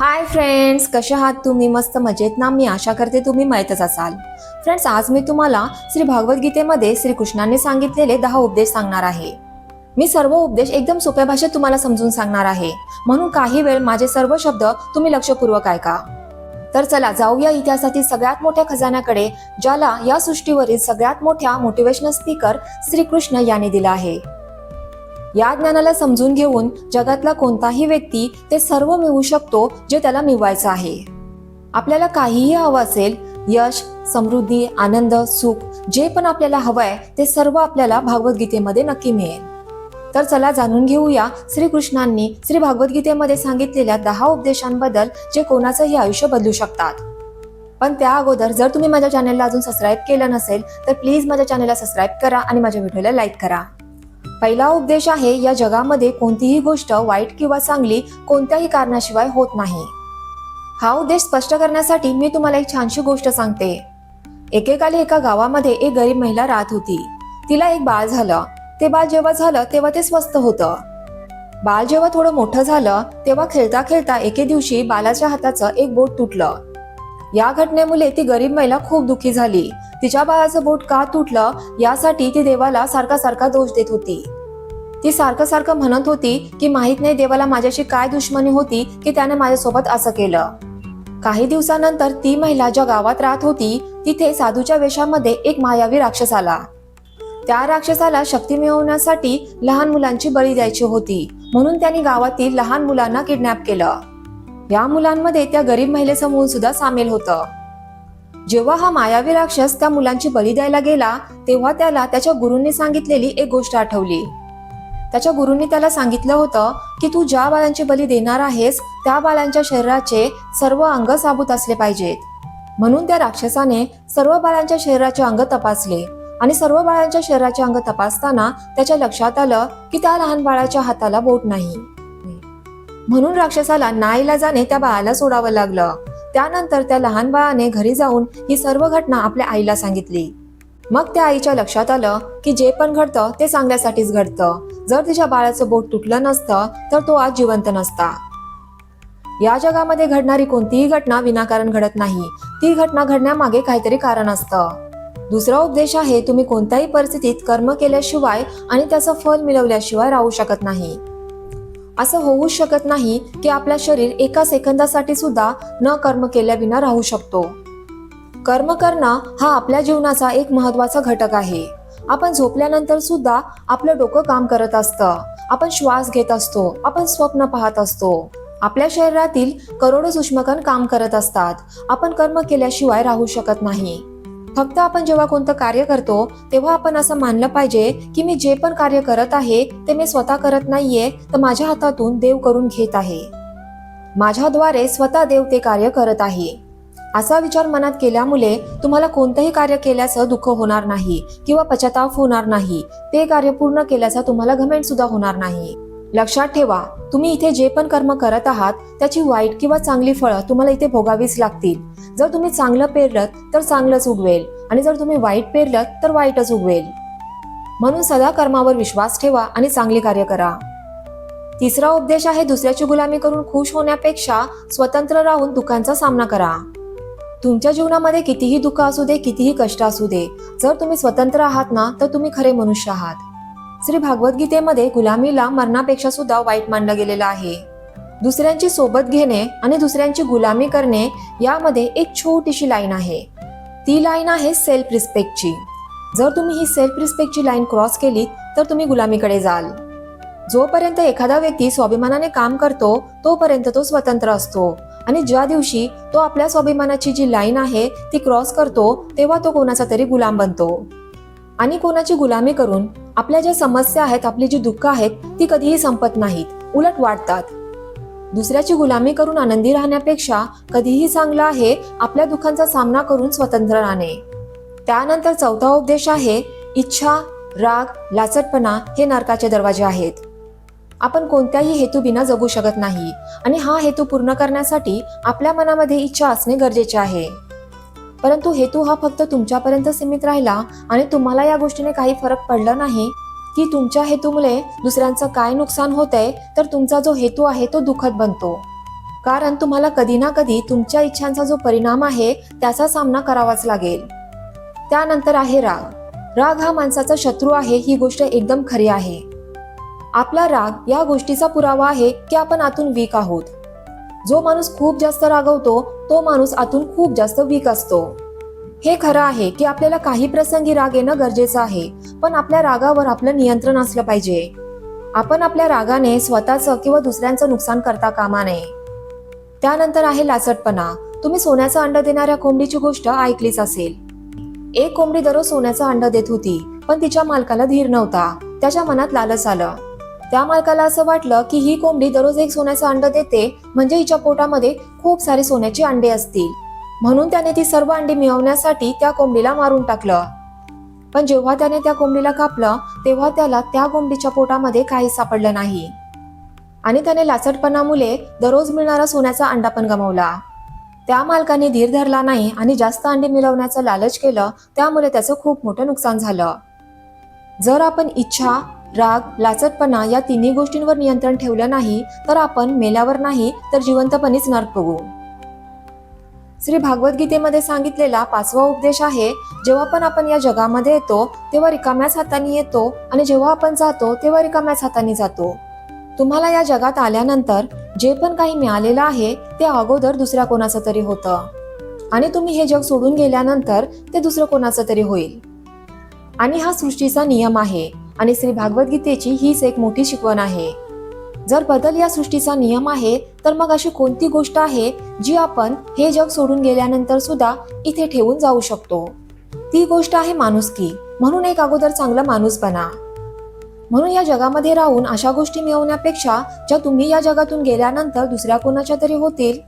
Hi friends कसे आहात तुम्ही? मस्त मजेत ना? मी आशा करते तुम्ही माहीतच असाल. फ्रेंड्स आज मी तुम्हाला श्री भगवद्गीतेमध्ये श्रीकृष्णाने सांगितलेले दहा उपदेश सांगणार आहे. मी सर्व उपदेश एकदम सोप्या भाषेत तुम्हाला समजून सांगणार आहे. म्हणून काही वेळ माझे सर्व शब्द तुम्ही लक्षपूर्वक ऐका. तर चला जाऊया इतिहासातील सगळ्यात मोठ्या खजान्याकडे ज्याला या सृष्टीवरील सगळ्यात मोठ्या मोटिवेशनल स्पीकर श्रीकृष्ण याने दिला आहे. या ज्ञानाला समजून घेऊन जगातला कोणताही व्यक्ती ते सर्व मिळवू शकतो जे त्याला मिळवायचं आहे. आपल्याला काहीही हवं असेल यश समृद्धी आनंद सुख जे पण आपल्याला हवंय ते सर्व आपल्याला भागवद्गीतेमध्ये नक्की मिळेल. तर चला जाणून घेऊया श्रीकृष्णांनी श्री भागवद्गीतेमध्ये सांगितलेल्या दहा उपदेशांबद्दल जे कोणाचंही आयुष्य बदलू शकतात. पण त्या अगोदर जर तुम्ही माझ्या चॅनलला अजून सबस्क्राईब केलं नसेल तर प्लीज माझ्या चॅनलला सबस्क्राईब करा आणि माझ्या व्हिडिओला लाईक करा. पहिला उपदेश आहे या जगामध्ये कोणतीही गोष्ट वाईट किंवा चांगली कोणत्याही कारणाशिवाय होत नाही. हा उद्देश स्पष्ट करण्यासाठी मी तुम्हाला एक छानशी गोष्ट सांगते. एकेकाली एका गावामध्ये एक गरीब महिला राहत होती. तिला एक बाळ झालं. ते बाळ जेव्हा झालं तेव्हा ते स्वस्त होतं. बाळ जेव्हा थोडं मोठं झालं तेव्हा खेळता खेळता एके दिवशी बालाच्या हाताचं एक बोट तुटलं. या घटनेमुळे ती गरीब महिला खूप दुखी झाली. तिच्या बाळाचं बोट का तुटलं यासाठी ती देवाला सारखा सारखा दोष देत होती. ती सारखं सारखं म्हणत होती की माहीत नाही देवाला माझ्याशी काय दुश्मनी होती की त्याने माझ्यासोबत असं केलं. काही दिवसानंतर ती महिला ज्या गावात राहत होती तिथे साधूच्या वेशामध्ये एक मायावी राक्षस आला. त्या राक्षसाला शक्ती मिळवण्यासाठी लहान मुलांची बळी द्यायची होती. म्हणून त्यांनी गावातील लहान मुलांना किडनॅप केलं. या मुलांमध्ये त्या गरीब महिलेचं मूल सुद्धा सामील होतं. जेव्हा हा मायावी राक्षस त्या मुलांची बळी द्यायला गेला तेव्हा त्याला त्याच्या गुरूंनी सांगितलेली एक गोष्ट आठवली. त्याच्या गुरूंनी त्याला सांगितलं होतं की तू ज्या बाळांची बली देणार आहेस त्या बाळांच्या शरीराचे सर्व अंग साबूत असले पाहिजेत. म्हणून त्या राक्षसाने सर्व बाळांच्या शरीराचे अंग तपासले आणि सर्व बाळांच्या शरीराचे अंग तपासताना त्याच्या लक्षात आलं की त्या लहान बाळाच्या हाताला बोट नाही. म्हणून राक्षसाला नाईलाजाने त्या बाळाला सोडावं लागलं. त्यानंतर त्या लहान बाळाने घरी जाऊन ही सर्व घटना आपल्या आईला सांगितली. मग त्या आईच्या लक्षात आलं की जे पण घडतं ते चांगल्यासाठीच घडतं. जर तिच्या बाळाचं बोट तुटलं नसतं तर तो आज जिवंत नसता. या जगामध्ये घडणारी कोणतीही घटना विनाकारण घडत नाही. ती घटना घडण्यामागे काहीतरी कारण असतं. दुसरा उपदेश आहे तुम्ही कोणत्याही परिस्थितीत कर्म केल्याशिवाय आणि त्याचं फल मिळवल्याशिवाय राहू शकत नाही. असं होऊच शकत नाही की आपलं शरीर एका सेकंदासाठी सुद्धा न कर्म केल्याविना राहू शकतो. कर्म करणं हा आपल्या जीवनाचा एक महत्त्वाचा घटक आहे. आपण झोपल्यानंतर सुद्धा आपलं डोकं काम करत असतं. आपण श्वास घेत असतो. आपण स्वप्न पाहत असतो. आपल्या शरीरातील करोडो सूक्ष्मकण काम करत असतात. आपण कर्म केल्याशिवाय राहू शकत नाही. फक्त आपण जेव्हा कोणतं कार्य करतो तेव्हा आपण असं मानलं पाहिजे की मी जे पण कार्य करत आहे ते मी स्वतः करत नाहीये तर माझ्या हातातून देव करून घेत आहे. माझ्याद्वारे स्वतः देव ते कार्य करत आहे. असा विचार मनात केल्यामुळे तुम्हाला कोणतंही कार्य केल्याचं दुःख होणार नाही किंवा पश्चाताप होणार नाही. ते कार्य पूर्ण केल्याचा तुम्हाला घमेंट सुद्धा होणार नाही. लक्षात ठेवा तुम्ही इथे जे पण कर्म करत आहात त्याची वाईट किंवा चांगली फळं तुम्हाला इथे भोगावीच लागतील. जर तुम्ही चांगलं पेरलं तर चांगलंच उगवेल. आणि जर तुम्ही वाईट पेरलं तर वाईटच उगवेल. म्हणून सदा कर्मावर विश्वास ठेवा आणि चांगले कार्य करा. तिसरा उपदेश आहे दुसऱ्याची गुलामी करून खुश होण्यापेक्षा स्वतंत्र राहून दुःखांचा सामना करा. तुमच्या जीवनामध्ये कितीही दुःख असू दे कितीही कष्ट असू दे जर तुम्ही स्वतंत्र आहात ना तर तुम्ही खरे मनुष्य आहात. श्री भागवद्गीतेमध्ये गुलामीला मरणापेक्षा सुद्धा वाईट मानलं गेलेलं आहे. दुसऱ्यांची सोबत घेणे आणि दुसऱ्यांची गुलामी करणे यामध्ये एक छोटीशी लाईन आहे. ती लाईन आहे सेल्फ रिस्पेक्टची जर तुम्ही ही सेल्फ रिस्पेक्टची लाईन क्रॉस केली तर तुम्ही गुलामीकडे जाल. जोपर्यंत एखादा व्यक्ती स्वाभिमानाने काम करतो तोपर्यंत तो स्वतंत्र असतो. आणि ज्या दिवशी तो आपल्या स्वाभिमानाची जी लाईन आहे ती क्रॉस करतो तेव्हा तो कोणाचा तरी गुलाम बनतो. आणि कोणाची गुलामी करून आपल्या ज्या समस्या आहेत आपली जी दुःख आहेत ती कधीही संपत नाहीत. उलट वाढतात. दुसऱ्याची गुलामी करून आनंदी राहण्यापेक्षा कधीही चांगलं आहे आपल्या दुःखांचा सामना करून स्वतंत्र राहणे. त्यानंतर चौथा उपदेश आहे इच्छा राग लाचटपणा हे नरकाचे दरवाजे आहेत. आपण कोणत्याही हेतू बिना जगू शकत नाही आणि हा हेतू पूर्ण करण्यासाठी आपल्या मनामध्ये इच्छा असणे गरजेचे आहे. परंतु हेतू हा फक्त तुमच्यापर्यंत सीमित राहिला आणि तुम्हाला या गोष्टीने काही फरक पडला नाही. की तुमच्या हेतूमुळे दुसऱ्यांचं काय नुकसान होतंय तर तुमचा जो हेतू आहे तो दुःखद बनतो. कारण तुम्हाला कधी ना कधी तुमच्या इच्छांचा जो परिणाम आहे त्याचा सामना करावाच लागेल. त्यानंतर आहे राग. राग हा माणसाचा शत्रू आहे ही गोष्ट एकदम खरी आहे. आपला राग या गोष्टीचा पुरावा आहे की आपण आतून वीक आहोत. जो माणूस खूप जास्त रागवतो तो माणूस आतून खूप जास्त वीक असतो. हे खरं आहे की आपल्याला काही प्रसंगी राग येणं गरजेचं आहे पण आपल्या रागावर आपलं नियंत्रण असलं पाहिजे. आपण आपल्या रागाने स्वतःचं किंवा दुसऱ्यांचं नुकसान करता कामा नये. त्यानंतर आहे लाचटपणा. तुम्ही सोन्याचं अंड देणाऱ्या कोंबडीची गोष्ट ऐकलीच असेल. एक कोंबडी दररोज सोन्याचं अंड देत होती पण तिच्या मालकाला धीर नव्हता. त्याच्या मनात लालच आलं. त्या मालकाला असं वाटलं की ही कोंबडी दररोज एक सोन्याचं अंड देते म्हणजे हिच्या पोटामध्ये खूप सारे सोन्याची अंडे असतील. म्हणून त्याने ती सर्व अंडी मिळवण्यासाठी त्या कोंबडीला मारून टाकलं. पण जेव्हा त्याने त्या कोंबडीला कापलं तेव्हा त्याला त्या कोंबडीच्या पोटामध्ये काही सापडलं नाही. आणि त्याने लाचटपणामुळे दररोज मिळणारा सोन्याचा अंडा पण गमावला. त्या मालकाने धीर धरला नाही आणि जास्त अंडे मिळवण्याचं लालच केलं त्यामुळे त्याचं खूप मोठं नुकसान झालं. जर आपण इच्छा राग लाचटपणा या तिन्ही गोष्टींवर नियंत्रण ठेवलं नाही तर आपण मेल्यावर नाही तर जिवंतपणेच नरक बघू श्री भागवत गीतेमध्ये सांगितलेला पाचवा उपदेश आहे जेव्हा पण आपण या जगामध्ये येतो तेव्हा रिकाम्याच हाताने येतो आणि जेव्हा आपण जातो तेव्हा रिकाम्याच हाताने जातो. तुम्हाला या जगात आल्यानंतर जे पण काही मिळालेलं आहे ते अगोदर दुसऱ्या कोणाचं तरी होतं. आणि तुम्ही हे जग सोडून गेल्यानंतर ते दुसरं कोणाचं तरी होईल. आणि हा सृष्टीचा नियम आहे. आणि श्री भागवत गीतेची हीच एक मोठी शिकवण आहे. जर बदल या सृष्टीचा नियम आहे तर मग अशी कोणती गोष्ट आहे जी आपण हे जग सोडून गेल्यानंतर सुद्धा इथे ठेवून जाऊ शकतो? ती गोष्ट आहे माणुसकी. म्हणून एक अगोदर चांगला माणूस बना. म्हणून या जगामध्ये राहून अशा गोष्टी मिळवण्यापेक्षा ज्या तुम्ही या जगातून गेल्यानंतर दुसऱ्या कोणाच्या तरी होतील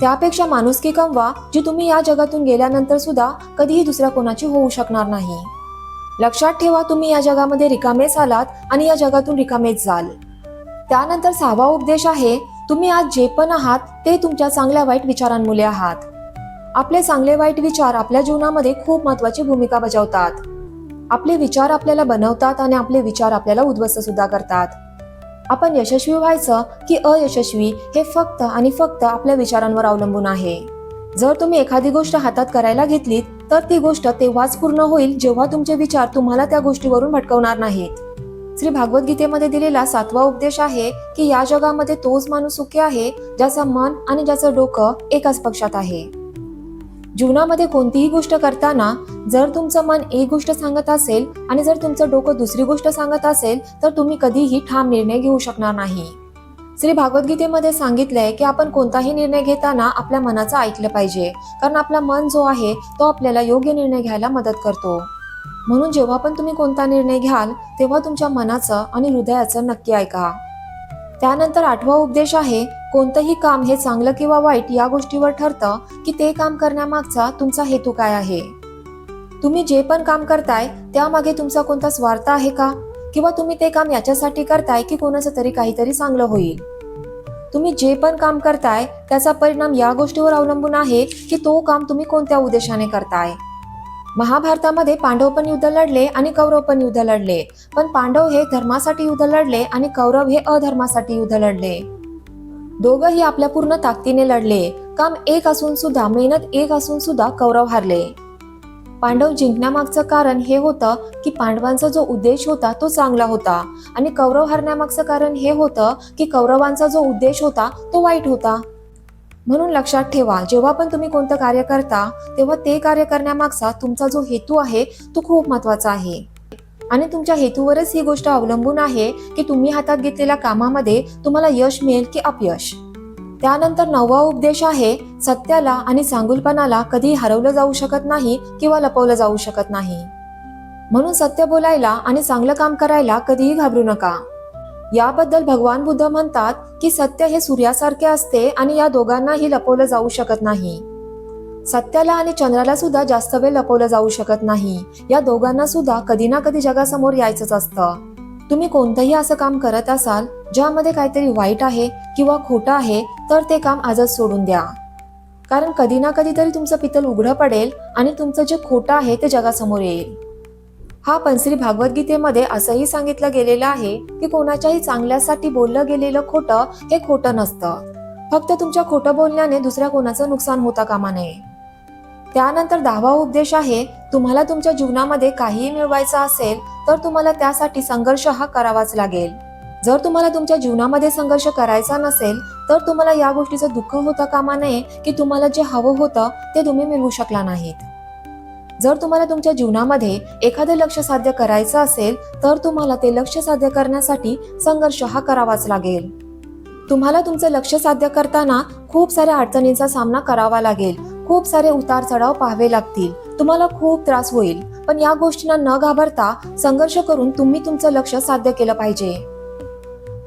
त्यापेक्षा माणुसकी कमवा जी तुम्ही या जगातून गेल्यानंतर सुद्धा कधीही दुसऱ्या कोणाची होऊ शकणार नाही. लक्षात ठेवा तुम्ही या जगामध्ये रिकामेच आलात आणि या जगातून रिकामेच जाल. त्यानंतर सहावा उपदेश आहे तुम्ही आज जे पण आहात ते तुमच्या चांगल्या वाईट विचारांमुळे आहात. आपले चांगले वाईट विचार आपल्या जीवनामध्ये खूप महत्वाची भूमिका बजावतात. आपले विचार आपल्याला बनवतात आणि आपले विचार आपल्याला उद्ध्वस्त सुद्धा करतात. आपण यशस्वी व्हायचं की अयशस्वी हे फक्त आणि फक्त आपल्या विचारांवर अवलंबून आहे. जर तुम्ही एखादी गोष्ट हातात करायला घेतलीत तर ती गोष्ट तेव्हाच पूर्ण होईल जेव्हा तुमचे विचार तुम्हाला त्या गोष्टीवरून भटकवणार नाहीत. श्री भागवद्गीतेमध्ये दिलेला सातवा उपदेश आहे की या जगामध्ये तोच माणूस सुखी आहे ज्याचं मन आणि ज्याचं डोकं एकाच पक्षात आहे. जीवनामध्ये कोणतीही गोष्ट करताना जर तुमचं मन एक गोष्ट सांगत असेल आणि जर तुमचं डोकं दुसरी गोष्ट सांगत असेल तर तुम्ही कधीही ठाम निर्णय घेऊ शकणार नाही. श्री भागवद्गीतेमध्ये सांगितलंय की आपण कोणताही निर्णय घेताना आपल्या मनाचं ऐकलं पाहिजे. कारण आपला मन जो आहे तो आपल्याला योग्य निर्णय घ्यायला मदत करतो. म्हणून जेव्हा पण तुम्ही कोणता निर्णय घ्याल तेव्हा तुमच्या मनाचं आणि हृदयाचं नक्की ऐका. त्यानंतर आठवा उपदेश आहे कोणतंही काम हे चांगलं किंवा वाईट या गोष्टीवर ठरतं की ते काम करण्यामागचा तुमचा हेतू काय आहे? तुम्ही जे पण काम करताय त्यामागे तुमचा कोणता स्वार्थ आहे का? किंवा तुम्ही ते काम याच्यासाठी करताय की कोणाचं तरी काहीतरी चांगलं होईल? तुम्ही जे पण काम करताय त्याचा परिणाम या गोष्टीवर अवलंबून आहे की तो काम तुम्ही कोणत्या उद्देशाने करताय? महाभारतामध्ये पांडव पण युद्ध लढले आणि कौरव पण युद्ध लढले. पण पांडव हे धर्मासाठी युद्ध लढले आणि कौरव हे अधर्मासाठी युद्ध लढले. दोघंही आपल्या पूर्ण ताकदीने लढले. काम एक असून सुद्धा मेहनत एक असून सुद्धा कौरव हारले. पांडव जिंकण्यामागचं कारण हे होतं की पांडवांचा जो उद्देश होता तो चांगला होता. आणि कौरव हरण्यामागचं कारण हे होतं की कौरवांचा जो उद्देश होता तो वाईट होता. म्हणून लक्षात ठेवा जेव्हा पण तुम्ही कोणतं कार्य करता तेव्हा ते कार्य करण्यामागचा तुमचा जो हेतू आहे तो खूप महत्त्वाचा आहे. आणि तुमच्या हेतूवरच ही गोष्ट अवलंबून आहे की तुम्ही हातात घेतलेल्या कामामध्ये तुम्हाला यश मिळेल की अपयश. त्यानंतर नववा उपदेश आहे सत्याला आणि चांगुलपणाला कधी हरवलं जाऊ शकत नाही किंवा लपवलं जाऊ शकत नाही. म्हणून सत्य बोलायला आणि चांगलं काम करायला कधीही घाबरू नका. याबद्दल भगवान बुद्ध म्हणतात की सत्य हे सूर्यासारखे असते आणि या दोघांनाही लपवलं जाऊ शकत नाही. सत्याला आणि चंद्राला सुद्धा जास्त वेळ लपवलं जाऊ शकत नाही. या दोघांना सुद्धा कधी ना कधी जगासमोर यायचंच असतं. तुम्ही कोणतंही असं काम करत असाल ज्यामध्ये काहीतरी वाईट आहे किंवा खोटं आहे तर ते काम आजच सोडून द्या. कारण कधी ना कधीतरी तुमचं पितल उघडं पडेल आणि तुमचं जे खोटं आहे ते जगासमोर येईल. हा पण श्री भागवद्गीतेमध्ये असंही सांगितलं गेलेलं आहे की कोणाच्याही चांगल्यासाठी बोललं गेलेलं खोटं हे खोटं नसतं. फक्त तुमच्या खोटं बोलण्याने दुसऱ्या कोणाचं नुकसान होता कामा नये. त्यानंतर दहावा उपदेश आहे तुम्हाला तुमच्या जीवनामध्ये काहीही मिळवायचं असेल तर तुम्हाला त्यासाठी संघर्ष हा करावाच लागेल. जर तुम्हाला तुमच्या जीवनामध्ये संघर्ष करायचा नसेल तर तुम्हाला या गोष्टीचं दुःख होता कामा नये की तुम्हाला जे हवं होतं ते तुम्ही मिळवू शकला नाहीत. जर तुम्हाला तुमच्या जीवनामध्ये एखादं लक्ष साध्य करायचं असेल तर तुम्हाला ते लक्ष साध्य करण्यासाठी संघर्ष हा करावाच लागेल. तुम्हाला तुमचं लक्ष साध्य करताना खूप साऱ्या अडचणींचा सामना करावा लागेल खूप सारे उतार चढाव पाहावे लागतील. तुम्हाला खूप त्रास होईल. पण या गोष्टींना न घाबरता संघर्ष करून तुम्ही तुमचं लक्ष साध्य केलं पाहिजे.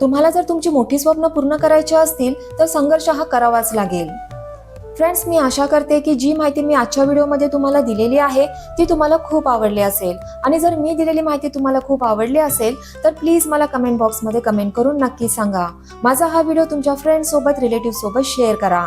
तुम्हाला जर तुमची मोठी स्वप्न पूर्ण करायची असतील तर संघर्ष हा करावाच लागेल. फ्रेंड्स मी आशा करते की जी माहिती मी आजच्या व्हिडिओमध्ये तुम्हाला दिलेली आहे ती तुम्हाला खूप आवडली असेल. आणि जर मी दिलेली माहिती तुम्हाला खूप आवडली असेल तर प्लीज मला कमेंट बॉक्समध्ये कमेंट करून नक्की सांगा. माझा हा व्हिडिओ तुमच्या फ्रेंड्स सोबत रिलेटिव्ह सोबत शेअर करा.